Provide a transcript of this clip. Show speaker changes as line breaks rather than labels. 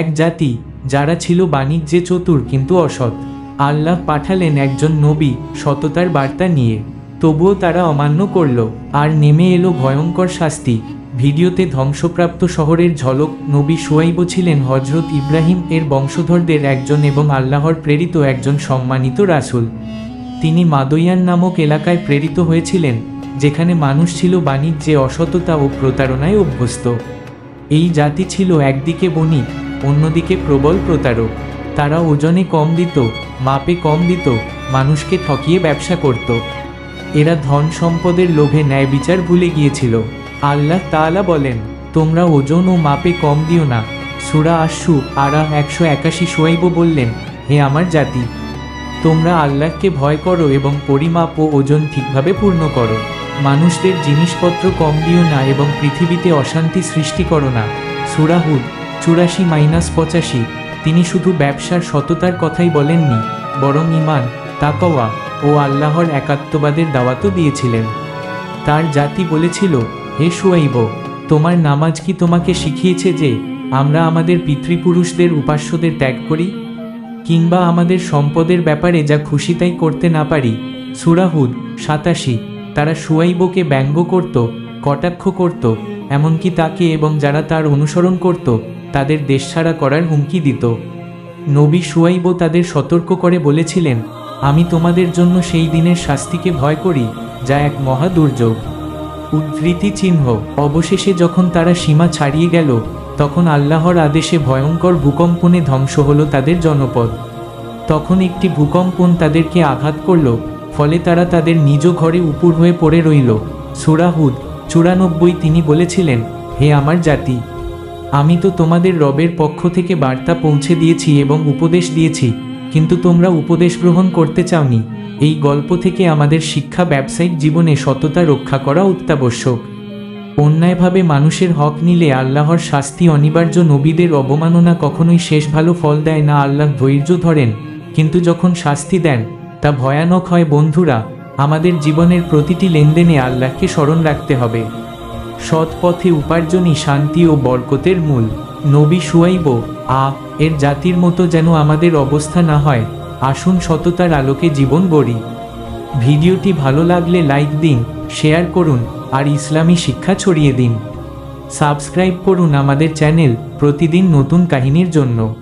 এক জাতি, যারা ছিল বাণিজ্যে চতুর কিন্তু অসৎ। আল্লাহ পাঠালেন একজন নবী সততার বার্তা নিয়ে। তবুও তারা অমান্য করল, আর নেমে এলো ভয়ঙ্কর শাস্তি। ভিডিওতে ধ্বংসপ্রাপ্ত শহরের ঝলক নবী সোয়াইব ছিলেন হজরত ইব্রাহিম এর বংশধরদের একজন এবং আল্লাহর প্রেরিত একজন সম্মানিত রাসূল। তিনি মাদইয়ান নামক এলাকায় প্রেরিত হয়েছিলেন, যেখানে মানুষ ছিল বাণিজ্যে অসততা ও প্রতারণায় অভ্যস্ত। এই জাতি ছিল একদিকে বণিক অন্যদিকে প্রবল প্রতারক। তারা ওজনে কম দিত, মাপে কম দিত, মানুষকে ঠকিয়ে ব্যবসা করত। এরা ধন সম্পদের লোভে ন্যায় বিচার ভুলে গিয়েছিল। আল্লাহ তাআলা বলেন, তোমরা ওজন ও মাপে কম দিও না। সুরা আশু আরা একশো একাশি সোয়াইব বললেন, হে আমার জাতি, তোমরা আল্লাহকে ভয় করো এবং পরিমাপ ও ওজন ঠিকভাবে পূর্ণ করো। মানুষদের জিনিসপত্র কম দিও না এবং পৃথিবীতে অশান্তি সৃষ্টি করো না। সুরাহুদ চুরাশি মাইনাস পঁচাশি। তিনি শুধু ব্যবসার সততার কথাই বলেননি, বরং ইমান তাকওয়া ও আল্লাহর একাত্মবাদের দাওয়াতও দিয়েছিলেন। তার জাতি বলেছিল, হে সুয়াইব, তোমার নামাজ কি তোমাকে শিখিয়েছে যে আমরা আমাদের পিতৃপুরুষদের উপাস্যদের ত্যাগ করি? কিংবা আমাদের সম্পদের ব্যাপারে যা খুশি তাই করতে না পারি? সুরাহুদ সাতাশি, তারা সুয়াইবকে ব্যঙ্গ করত, কটাক্ষ করত, এমনকি তাকে এবং যারা তার অনুসরণ করত তাদের দেশছাড়া করার হুমকি দিত। নবী সুয়াইব তাদের সতর্ক করে বলেছিলেন, আমি তোমাদের জন্য সেই দিনের শাস্তিকে ভয় করি, যা এক মহা দুর্যোগ। উদ্ধৃতি চিহ্ন। অবশেষে যখন তারা সীমা ছাড়িয়ে গেল, তখন আল্লাহর আদেশে ভয়ঙ্কর ভূকম্পনে ধ্বংস হলো তাদের জনপদ। তখন একটি ভূকম্পন তাদেরকে আঘাত করল, ফলে তারা তাদের নিজ ঘরে উপুর হয়ে পড়ে রইল। সুরাহুদ চুরানব্বই তিনি বলেছিলেন, হে আমার জাতি আমি তো তোমাদের রবের পক্ষ থেকে বার্তা পৌঁছে দিয়েছি এবং উপদেশ দিয়েছি, কিন্তু তোমরা উপদেশ গ্রহণ করতে চাওনি। এই গল্প থেকে আমাদের শিক্ষা ব্যবসায়িক জীবনে সততা রক্ষা করা অত্যাবশ্যক। অন্যায়ভাবে মানুষের হক নিলে আল্লাহর শাস্তি অনিবার্য নবীদের অবমাননা কখনোই শেষ ভালো ফল দেয় না, আল্লাহ ধৈর্য ধরেন। কিন্তু যখন শাস্তি দেন, তা ভয়ানক হয়। বন্ধুরা, আমাদের জীবনের প্রতিটি লেনদেনে আল্লাহকে স্মরণ রাখতে হবে। সৎ পথে উপার্জনই শান্তি ও বরকতের মূল। নবী সুয়াইব আ, এর জাতির মতো যেন আমাদের অবস্থা না হয়। আসুন সততার আলোকে জীবন গড়ি। ভিডিওটি ভালো লাগলে লাইক দিন, শেয়ার করুন, আর ইসলামী শিক্ষা ছড়িয়ে দিন। সাবস্ক্রাইব করুন আমাদের চ্যানেল প্রতিদিন নতুন কাহিনীর জন্য।